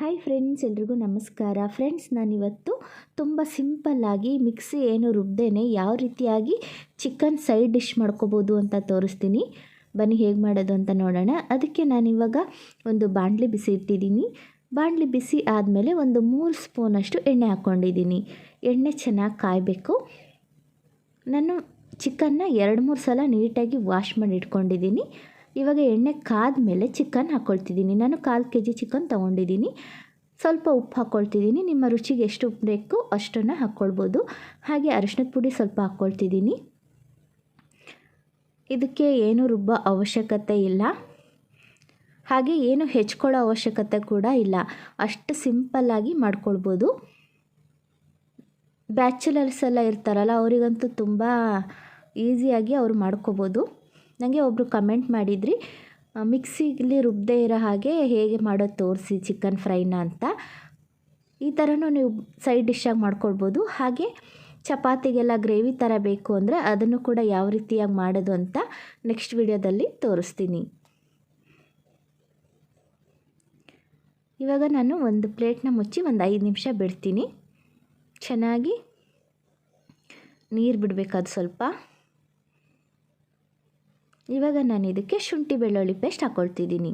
Hi friends ಎಲ್ರಿಗೂ ನಮಸ್ಕಾರ. Friends ನಾನಿವತ್ತು ತುಂಬ ಸಿಂಪಲ್ಲಾಗಿ ಮಿಕ್ಸಿ ಏನು ರುಬ್ದೇನೆ ಯಾವ ರೀತಿಯಾಗಿ ಚಿಕನ್ ಸೈಡ್ ಡಿಶ್ ಮಾಡ್ಕೋಬೋದು ಅಂತ ತೋರಿಸ್ತೀನಿ. ಬನ್ನಿ ಹೇಗೆ ಮಾಡೋದು ಅಂತ ನೋಡೋಣ. ಅದಕ್ಕೆ ನಾನಿವಾಗ ಒಂದು ಬಾಂಡ್ಲಿ ಬಿಸಿ ಇಟ್ಟಿದ್ದೀನಿ. ಬಾಣಲಿ ಬಿಸಿ ಆದಮೇಲೆ ಒಂದು ಮೂರು ಸ್ಪೂನಷ್ಟು ಎಣ್ಣೆ ಹಾಕ್ಕೊಂಡಿದ್ದೀನಿ. ಎಣ್ಣೆ ಚೆನ್ನಾಗಿ ಕಾಯಬೇಕು. ನಾನು ಚಿಕನ್ನ ಎರಡು ಮೂರು ಸಲ ನೀಟಾಗಿ ವಾಶ್ ಮಾಡಿ ಇಟ್ಕೊಂಡಿದ್ದೀನಿ. ಇವಾಗ ಎಣ್ಣೆ ಕಾದ ಮೇಲೆ ಚಿಕನ್ ಹಾಕ್ಕೊಳ್ತಿದ್ದೀನಿ ನಾನು ಕಾಲು ಕೆ ಜಿ ಚಿಕನ್ ತೊಗೊಂಡಿದ್ದೀನಿ. ಸ್ವಲ್ಪ ಉಪ್ಪು ಹಾಕ್ಕೊಳ್ತಿದ್ದೀನಿ ನಿಮ್ಮ ರುಚಿಗೆ ಎಷ್ಟು ಉಪ್ಪು ಬೇಕು ಅಷ್ಟನ್ನು ಹಾಕ್ಕೊಳ್ಬೋದು ಹಾಗೆ ಅರಿಶಿನದ ಪುಡಿ ಸ್ವಲ್ಪ ಹಾಕ್ಕೊಳ್ತಿದ್ದೀನಿ ಇದಕ್ಕೆ ಏನು ರುಬ್ಬೋ ಅವಶ್ಯಕತೆ ಇಲ್ಲ. ಹಾಗೆ ಏನು ಹೆಚ್ಕೊಳ್ಳೋ ಅವಶ್ಯಕತೆ ಕೂಡ ಇಲ್ಲ. ಅಷ್ಟು ಸಿಂಪಲ್ಲಾಗಿ ಮಾಡ್ಕೊಳ್ಬೋದು. ಬ್ಯಾಚುಲರ್ಸ್ ಎಲ್ಲ ಇರ್ತಾರಲ್ಲ, ಅವರಿಗಂತೂ ತುಂಬ ಈಸಿಯಾಗಿ ಅವರು ಮಾಡ್ಕೋಬೋದು. ನನಗೆ ಒಬ್ಬರು ಕಮೆಂಟ್ ಮಾಡಿದ್ರಿ ಮಿಕ್ಸಿಲಿ ರುಬ್ಬದೇ ಇರೋ ಹಾಗೆ ಹೇಗೆ ಮಾಡೋದು ತೋರಿಸಿ ಚಿಕನ್ ಫ್ರೈನ ಅಂತ. ಈ ಥರನೂ ನೀವು ಸೈಡ್ ಡಿಶ್ಶಾಗಿ ಮಾಡ್ಕೊಳ್ಬೋದು. ಹಾಗೆ ಚಪಾತಿಗೆಲ್ಲ ಗ್ರೇವಿ ಥರ ಬೇಕು ಅಂದರೆ ಅದನ್ನು ಕೂಡ ಯಾವ ರೀತಿಯಾಗಿ ಮಾಡೋದು ಅಂತ ನೆಕ್ಸ್ಟ್ ವಿಡಿಯೋದಲ್ಲಿ ತೋರಿಸ್ತೀನಿ. ಇವಾಗ ನಾನು ಒಂದು ಪ್ಲೇಟ್ನ ಮುಚ್ಚಿ ಒಂದು ಐದು ನಿಮಿಷ ಬಿಡ್ತೀನಿ. ಚೆನ್ನಾಗಿ ನೀರು ಬಿಡಬೇಕಾದ ಸ್ವಲ್ಪ. ಇವಾಗ ನಾನು ಇದಕ್ಕೆ ಶುಂಠಿ ಬೆಳ್ಳುಳ್ಳಿ ಪೇಸ್ಟ್ ಹಾಕ್ಕೊಳ್ತಿದ್ದೀನಿ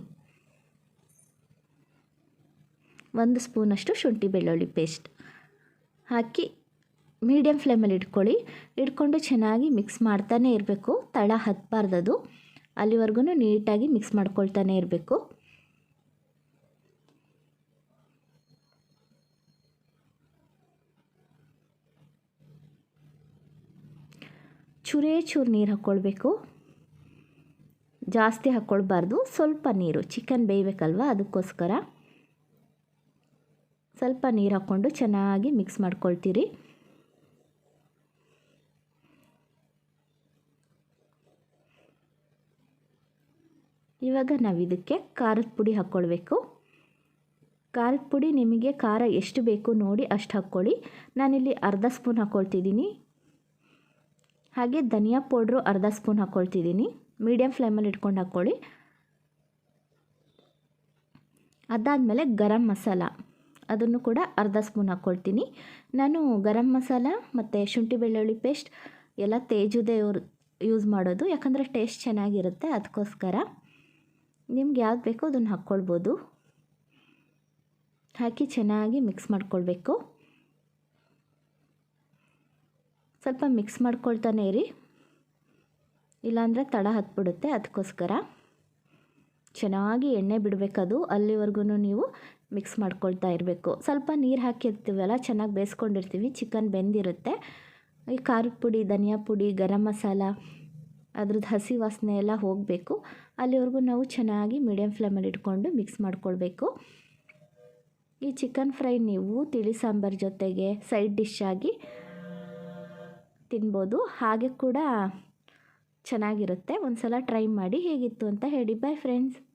ಒಂದು ಸ್ಪೂನಷ್ಟು ಶುಂಠಿ ಬೆಳ್ಳುಳ್ಳಿ ಪೇಸ್ಟ್ ಹಾಕಿ ಮೀಡಿಯಮ್ ಫ್ಲೇಮಲ್ಲಿ ಇಟ್ಕೊಳ್ಳಿ. ಇಟ್ಕೊಂಡು ಚೆನ್ನಾಗಿ ಮಿಕ್ಸ್ ಮಾಡ್ತಾನೆ ಇರಬೇಕು. ತಳ ಹತ್ತಬಾರ್ದದು ಅಲ್ಲಿವರೆಗೂ ನೀಟಾಗಿ ಮಿಕ್ಸ್ ಮಾಡ್ಕೊಳ್ತಾನೆ ಇರಬೇಕು. ಚೂರೇ ಚೂರು ನೀರು ಹಾಕ್ಕೊಳ್ಬೇಕು ಜಾಸ್ತಿ ಹಾಕ್ಕೊಳ್ಬಾರ್ದು. ಸ್ವಲ್ಪ ನೀರು, ಚಿಕನ್ ಬೇಯಬೇಕಲ್ವ ಅದಕ್ಕೋಸ್ಕರ. ಸ್ವಲ್ಪ ನೀರು ಹಾಕ್ಕೊಂಡು ಚೆನ್ನಾಗಿ ಮಿಕ್ಸ್ ಮಾಡ್ಕೊಳ್ತೀರಿ. ಇವಾಗ ನಾವು ಇದಕ್ಕೆ ಖಾರದ ಪುಡಿ ಹಾಕ್ಕೊಳ್ಬೇಕು. ಖಾರದ ಪುಡಿ ನಿಮಗೆ ಖಾರ ಎಷ್ಟು ಬೇಕು ನೋಡಿ ಅಷ್ಟು ಹಾಕ್ಕೊಳ್ಳಿ. ನಾನಿಲ್ಲಿ ಅರ್ಧ ಸ್ಪೂನ್ ಹಾಕ್ಕೊಳ್ತಿದ್ದೀನಿ. ಹಾಗೆ ಧನಿಯಾ ಪೌಡ್ರು ಅರ್ಧ ಸ್ಪೂನ್ ಹಾಕ್ಕೊಳ್ತಿದ್ದೀನಿ. ಮೀಡಿಯಮ್ ಫ್ಲೇಮಲ್ಲಿ ಇಟ್ಕೊಂಡು ಹಾಕ್ಕೊಳ್ಳಿ. ಅದಾದಮೇಲೆ ಗರಂ ಮಸಾಲ. ಅದನ್ನು ಕೂಡ ಅರ್ಧ ಸ್ಪೂನ್ ಹಾಕ್ಕೊಳ್ತೀನಿ. ನಾನು ಗರಂ ಮಸಾಲ ಮತ್ತು ಶುಂಠಿ ಬೆಳ್ಳುಳ್ಳಿ ಪೇಸ್ಟ್ ಎಲ್ಲ ತೇಜುದೇ ಯೂಸ್ ಮಾಡೋದು. ಯಾಕಂದರೆ ಟೇಸ್ಟ್ ಚೆನ್ನಾಗಿರುತ್ತೆ ಅದಕ್ಕೋಸ್ಕರ. ನಿಮ್ಗೆ ಯಾವ್ದು ಬೇಕೋ ಅದನ್ನು ಹಾಕ್ಕೊಳ್ಬೋದು. ಹಾಕಿ ಚೆನ್ನಾಗಿ ಮಿಕ್ಸ್ ಮಾಡ್ಕೊಳ್ಬೇಕು. ಸ್ವಲ್ಪ ಮಿಕ್ಸ್ ಮಾಡ್ಕೊಳ್ತಾನೆ ಇರಿ. ಇಲ್ಲಾಂದರೆ ತಡ ಹತ್ಬಿಡುತ್ತೆ ಅದಕ್ಕೋಸ್ಕರ. ಚೆನ್ನಾಗಿ ಎಣ್ಣೆ ಬಿಡಬೇಕದು ಅಲ್ಲಿವರೆಗೂ ನೀವು ಮಿಕ್ಸ್ ಮಾಡ್ಕೊಳ್ತಾ ಇರಬೇಕು. ಸ್ವಲ್ಪ ನೀರು ಹಾಕಿರ್ತೀವಲ್ಲ, ಚೆನ್ನಾಗಿ ಬೇಯಿಸ್ಕೊಂಡಿರ್ತೀವಿ, ಚಿಕನ್ ಬೆಂದಿರುತ್ತೆ. ಈ ಖಾರದ ಪುಡಿ, ಧನಿಯಾ ಪುಡಿ, ಗರಂ ಮಸಾಲ ಅದ್ರದ್ದು ಹಸಿ ವಾಸನೆ ಎಲ್ಲ ಹೋಗಬೇಕು. ಅಲ್ಲಿವರೆಗೂ ನಾವು ಚೆನ್ನಾಗಿ ಮೀಡಿಯಮ್ ಫ್ಲೇಮಲ್ಲಿ ಇಟ್ಕೊಂಡು ಮಿಕ್ಸ್ ಮಾಡ್ಕೊಳ್ಬೇಕು. ಈ ಚಿಕನ್ ಫ್ರೈ ನೀವು ತಿಳಿ ಸಾಂಬಾರು ಜೊತೆಗೆ ಸೈಡ್ ಡಿಶ್ ಆಗಿ ತಿನ್ಬೋದು. ಹಾಗೆ ಕೂಡ ಚೆನ್ನಾಗಿರುತ್ತೆ. ಒಂದು ಸಲ ಟ್ರೈ ಮಾಡಿ ಹೇಗಿತ್ತು ಅಂತ ಹೇಳಿ. Bye friends